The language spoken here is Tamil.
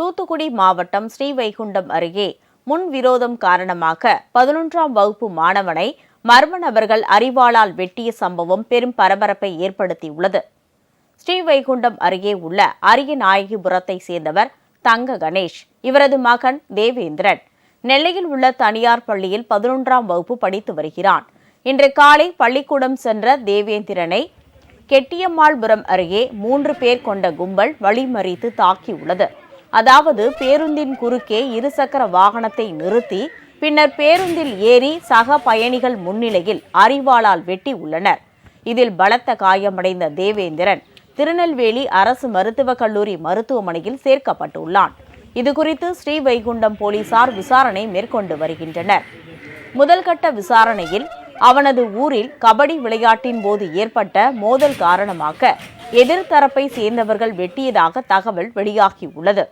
தூத்துக்குடி மாவட்டம் ஸ்ரீவைகுண்டம் அருகே முன் விரோதம் காரணமாக பதினொன்றாம் வகுப்பு மாணவனை மர்ம நபர்கள் அறிவாளால் வெட்டிய சம்பவம் பெரும் பரபரப்பை ஏற்படுத்தியுள்ளது. ஸ்ரீவைகுண்டம் அருகே உள்ள அரியநாயகிபுரத்தை சேர்ந்தவர் தங்க கணேஷ் இவரது மகன் தேவேந்திரன். நெல்லையில் உள்ள தனியார் பள்ளியில் பதினொன்றாம் வகுப்பு படித்து வருகிறான். இன்று காலை பள்ளிக்கூடம் சென்ற தேவேந்திரனை கெட்டியம்மாள்புரம் அருகே மூன்று பேர் கொண்ட கும்பல் வழிமறித்து தாக்கியுள்ளது. அதாவது பேருந்தின் குறுக்கே இருசக்கர வாகனத்தை நிறுத்தி பின்னர் பேருந்தில் ஏறி சக பயணிகள் முன்னிலையில் அறிவாளால் வெட்டி உள்ளனர். இதில் பலத்த காயமடைந்த தேவேந்திரன் திருநெல்வேலி அரசு மருத்துவக் கல்லூரி மருத்துவமனையில் சேர்க்கப்பட்டுள்ளான். இதுகுறித்து ஸ்ரீவைகுண்டம் போலீசார் விசாரணை மேற்கொண்டு வருகின்றனர். முதல்கட்ட விசாரணையில் அவனது ஊரில் கபடி விளையாட்டின் போது ஏற்பட்ட மோதல் காரணமாக எதிர்த்தரப்பை சேர்ந்தவர்கள் வெட்டியதாக தகவல் வெளியாகியுள்ளது